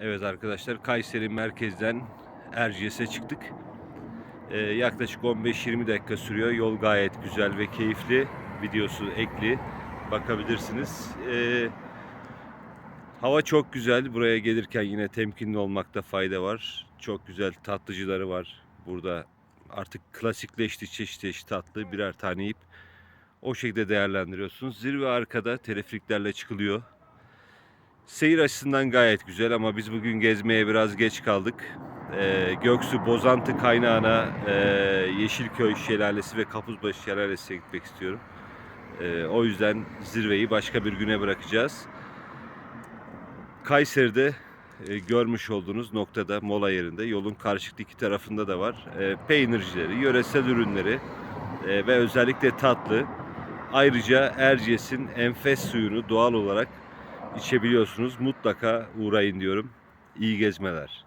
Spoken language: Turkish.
Evet arkadaşlar Kayseri merkezden Erciyes'e çıktık. Ee, yaklaşık 15-20 dakika sürüyor. Yol gayet güzel ve keyifli. Videosu ekli. Bakabilirsiniz. Ee, hava çok güzel. Buraya gelirken yine temkinli olmakta fayda var. Çok güzel tatlıcıları var. Burada artık klasikleşti çeşit çeşit tatlı birer tane yiyip o şekilde değerlendiriyorsunuz. Zirve arkada teleferiklerle çıkılıyor. Seyir açısından gayet güzel ama biz bugün gezmeye biraz geç kaldık. Ee, Göksu Bozantı kaynağına e, Yeşilköy Şelalesi ve Kapuzbaşı Şelalesi'ne gitmek istiyorum. Ee, o yüzden zirveyi başka bir güne bırakacağız. Kayseri'de e, görmüş olduğunuz noktada mola yerinde yolun karşılıklı iki tarafında da var. E, peynircileri, yöresel ürünleri e, ve özellikle tatlı. Ayrıca Erciyes'in enfes suyunu doğal olarak içebiliyorsunuz. Mutlaka uğrayın diyorum. İyi gezmeler.